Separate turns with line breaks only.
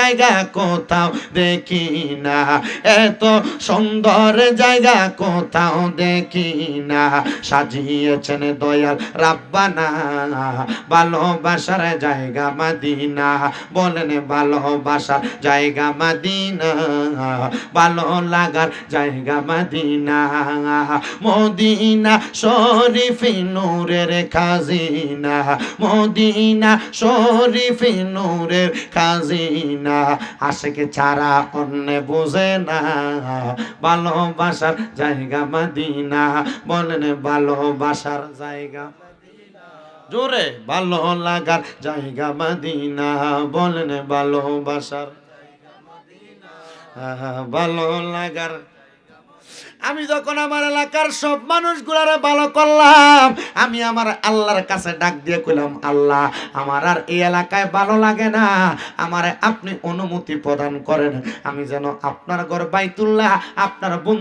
জায়গা কোথাও দেখি না। এত সুন্দর জায়গা কোথাও দেখি না। সাজিয়েছেন দয়াল রাব্বানা, ভালোবাসার জায়গা মাদিনা। বলেন ভালোবাসার জায়গা মাদিনা, ভালো লাগার জায়গা মাদিনা। মদিনা শরীফ নূরের খাজিনা। মদিনা শরীফ নূরের খাজিনা। আশেকে ছাড়া অন্য বোঝে না। ভালোবাসার জায়গা মাদিনা, বলেন ভালোবাসার জায়গা জোরে, ভালো লাগার জায়গা মাদিনা, বলেন ভালোবাসার ভালো লাগার আমি যখন আমার এলাকার সব মানুষগুলারে ভালো করলাম, আমি আমার আল্লাহর কাছে ডাক দিয়ে কইলাম, আল্লাহ, আমার আর এই এলাকায় ভালো লাগে না। আমার আপনি অনুমতি প্রদান করেন। আমি যেন আপনার ঘর বাইতুল্লাহ, আপনার বন্ধু